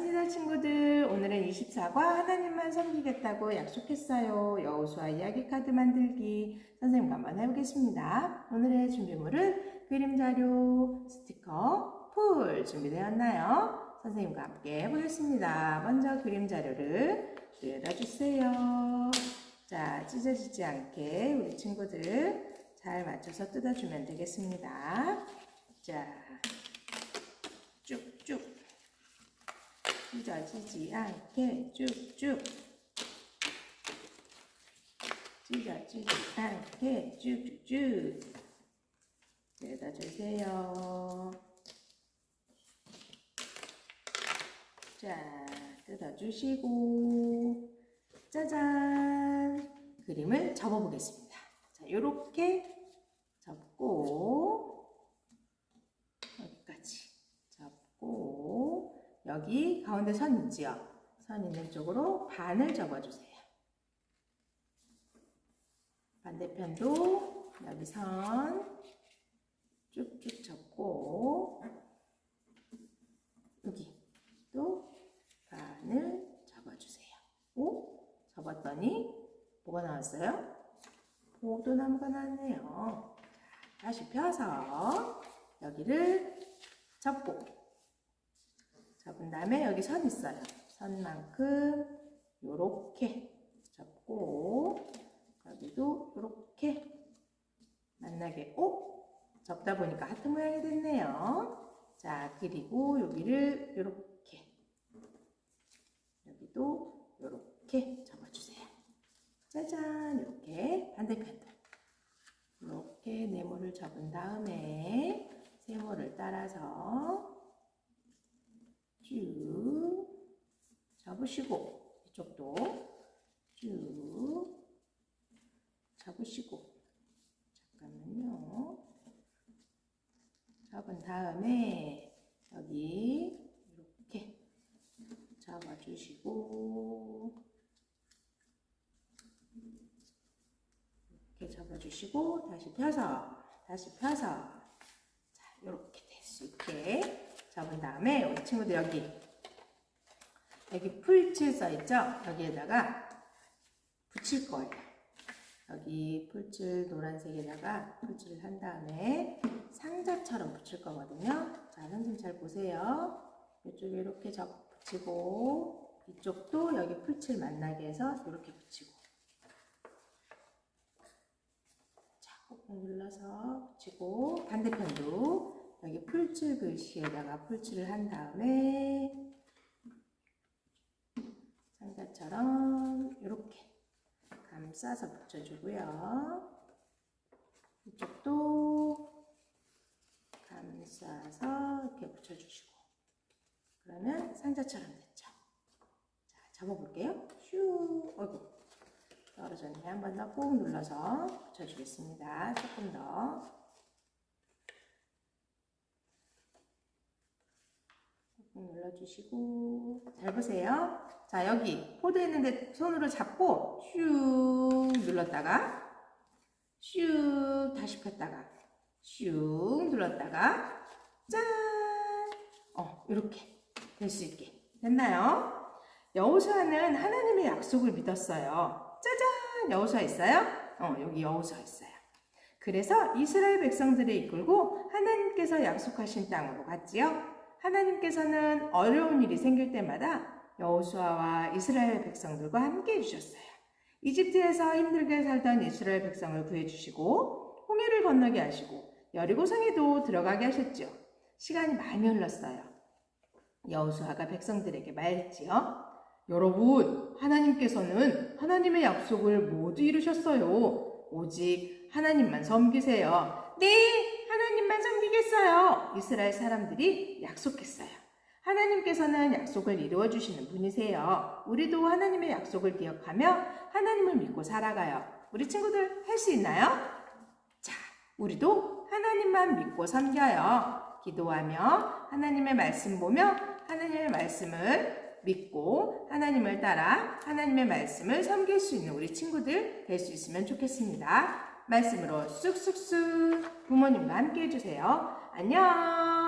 반갑습니다, 친구들. 오늘은 24과 하나님만 섬기겠다고 약속했어요. 여호수아 이야기 카드 만들기 선생님과 한번 해보겠습니다. 오늘의 준비물은 그림 자료, 스티커, 풀 준비되었나요? 선생님과 함께 해보겠습니다. 먼저 그림 자료를 뜯어주세요. 자, 찢어지지 않게 우리 친구들 잘 맞춰서 뜯어주면 되겠습니다. 자, 쭉쭉. 찢어지지 않게 쭉쭉. 찢어지지 않게 쭉쭉쭉 뜯어주세요. 자 뜯어주시고. 짜잔. 그림을 접어보겠습니다. 자 요렇게 접고 여기까지 접고 여기 가운데 선 있지요? 선 있는 쪽으로 반을 접어주세요. 반대편도 여기 선 쭉쭉 접고 여기 또 반을 접어주세요. 오? 접었더니 뭐가 나왔어요? 보도나무가 나왔네요. 자, 다시 펴서 여기를 접고 접은 다음에 여기 선 있어요. 선만큼 요렇게 접고 여기도 요렇게 만나게 오 접다 보니까 하트 모양이 됐네요. 자 그리고 여기를 요렇게 여기도 요렇게 접어주세요. 짜잔 이렇게 반대편도 이렇게 네모를 접은 다음에 세모를 따라서 쭉 잡으시고 이쪽도 쭉 잡으시고 잠깐만요. 잡은 다음에 여기 이렇게 잡아주시고 이렇게 잡아주시고 다시 펴서 다시 펴서 자 이렇게 될 수 있게 잡은 다음에 우리 친구들 여기 여기 풀칠 써 있죠? 여기에다가 붙일 거예요. 여기 풀칠 노란색에다가 풀칠을 한 다음에 상자처럼 붙일 거거든요. 자, 선생님 잘 보세요. 이쪽에 이렇게 접 붙이고 이쪽도 여기 풀칠 만나게 해서 이렇게 붙이고 자, 꾹꾹 눌러서 붙이고 반대편도 풀칠 글씨에다가 풀칠을 한 다음에 상자처럼 이렇게 감싸서 붙여주고요. 이쪽도 감싸서 이렇게 붙여주시고 그러면 상자처럼 됐죠. 자, 접어볼게요. 슈, 어이구 떨어졌네. 한 번 더 꾹 눌러서 붙여주겠습니다. 조금 더. 꾹 눌러주시고 잘 보세요. 자 여기 포드 있는데 손으로 잡고 슉 눌렀다가 슉 다시 폈다가 슉 눌렀다가 짠! 어 이렇게 될 수 있게 됐나요? 여호수아는 하나님의 약속을 믿었어요. 짜잔! 여호수아 있어요? 어 여기 여호수아 있어요. 그래서 이스라엘 백성들을 이끌고 하나님께서 약속하신 땅으로 갔지요. 하나님께서는 어려운 일이 생길 때마다 여호수아와 이스라엘 백성들과 함께 해주셨어요. 이집트에서 힘들게 살던 이스라엘 백성을 구해주시고 홍해를 건너게 하시고 여리고성에도 들어가게 하셨죠. 시간이 많이 흘렀어요. 여호수아가 백성들에게 말했지요. 여러분, 하나님께서는 하나님의 약속을 모두 이루셨어요. 오직 하나님만 섬기세요. 네, 하나님만 섬기겠어요. 이스라엘 사람들이 약속했어요. 하나님께서는 약속을 이루어 주시는 분이세요. 우리도 하나님의 약속을 기억하며 하나님을 믿고 살아가요. 우리 친구들 할 수 있나요? 자, 우리도 하나님만 믿고 섬겨요. 기도하며 하나님의 말씀 보며 하나님의 말씀을 믿고 하나님을 따라 하나님의 말씀을 섬길 수 있는 우리 친구들 될 수 있으면 좋겠습니다. 말씀으로 쑥쑥쑥 부모님과 함께 해주세요. 안녕!